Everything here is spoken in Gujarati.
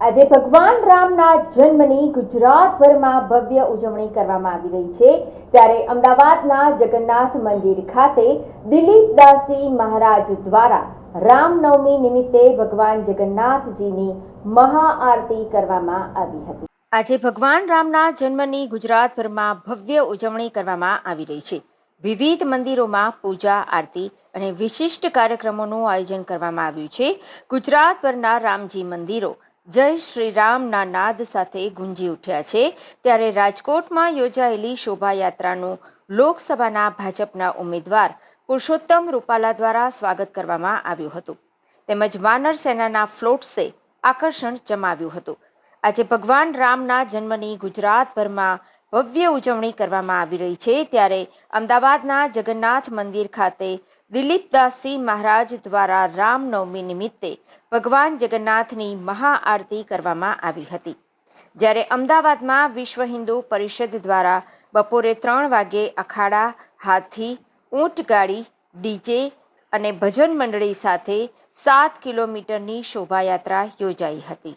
આજે ભગવાન રામના જન્મની ગુજરાતભરમાં ભવ્ય ઉજવણી કરવામાં આવી રહી છે. ત્યારે અમદાવાદના જગન્નાથ મંદિર ખાતે દિલીપદાસી મહારાજ દ્વારા રામનવમી નિમિત્તે ભગવાન જગન્નાથજીની મહાઆરતી કરવામાં આવી હતી. આજે ભગવાન રામના જન્મની ગુજરાતભરમાં ભવ્ય ઉજવણી કરવામાં આવી રહી છે. વિવિધ મંદિરોમાં પૂજા, આરતી અને વિશિષ્ટ કાર્યક્રમોનું આયોજન કરવામાં આવ્યું છે. ગુજરાતભરના રામજી મંદિરો જય શ્રી રામના નાદ સાથે ગુંજી ઉઠ્યા છે. ત્યારે રાજકોટમાં યોજાયેલી શોભાયાત્રાનું લોકસભાના ભાજપના ઉમેદવાર પુરુષોત્તમ રૂપાલા દ્વારા સ્વાગત કરવામાં આવ્યું હતું. તેમજ વાનર સેનાના ફ્લોટ્સે આકર્ષણ જમાવ્યું હતું. આજે ભગવાન રામના જન્મની ગુજરાતભરમાં ભવ્ય ઉજવણી કરવામાં આવી રહી છે. ત્યારે અમદાવાદના જગન્નાથ મંદિર ખાતે દિલીપદાસજી મહારાજ દ્વારા રામનવમી નિમિત્તે ભગવાન જગન્નાથની મહાઆરતી કરવામાં આવી હતી. જ્યારે અમદાવાદમાં વિશ્વ હિન્દુ પરિષદ દ્વારા બપોરે ત્રણ વાગે અખાડા હાથી, ઊંટ ગાડી, ડીજે અને ભજન મંડળી સાથે સાત કિલોમીટરની શોભાયાત્રા યોજાઈ હતી.